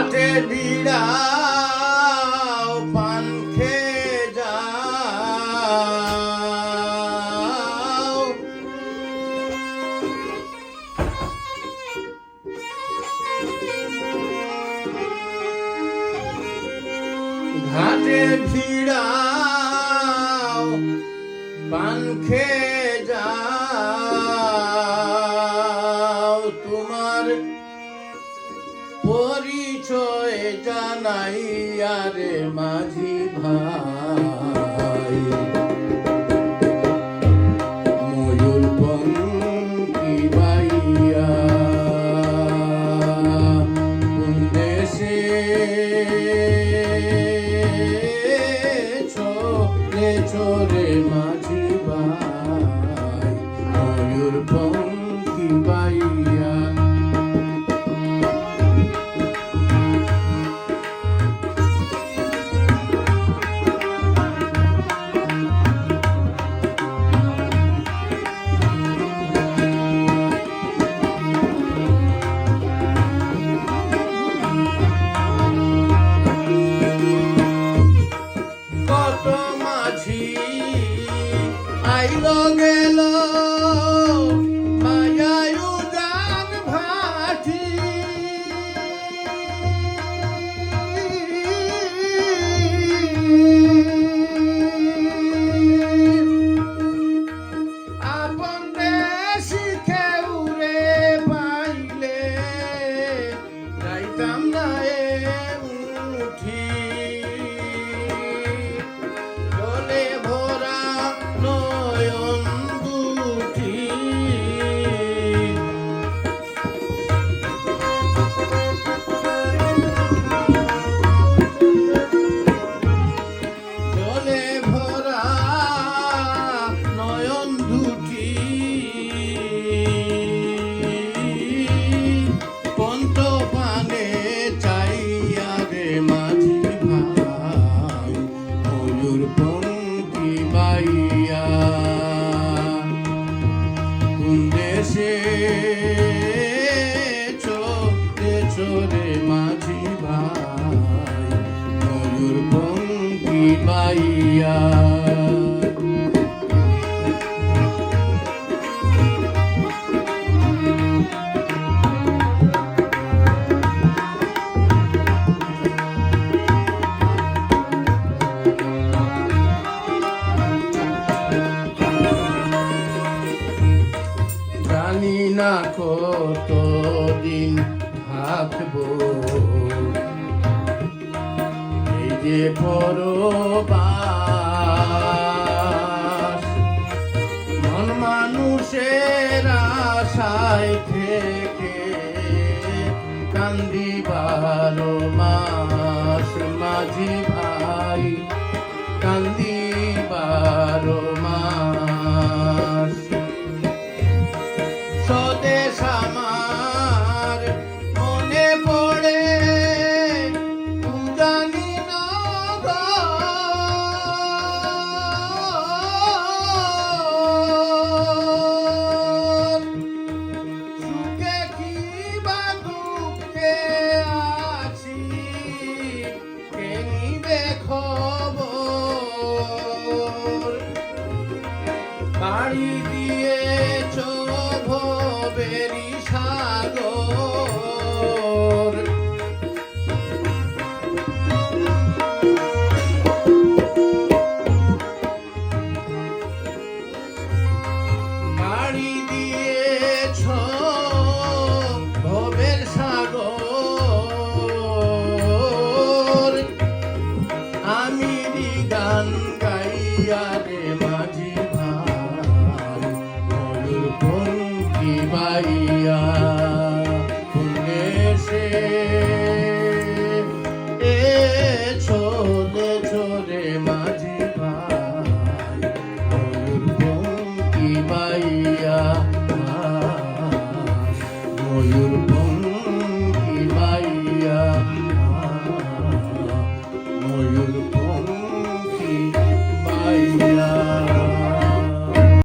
ঘাটে বিড়াও পান খেয়ে যাও। ঘাটে ভিড়াও পান খেয়ে যাও। আইল গেল আপন দেশি দেশে চোখে চোরে মাঝি ভাই ময়ূর পঙ্কি বাইয়া না কতদিন থাকব এই যে পরবাস, মন মানুষের আশায় থেকে কান্দি বারো মাস। মাঝি ভাই কান্দি বাড়ি দিয়েছ ভবেরি সাগর। পঙ্কি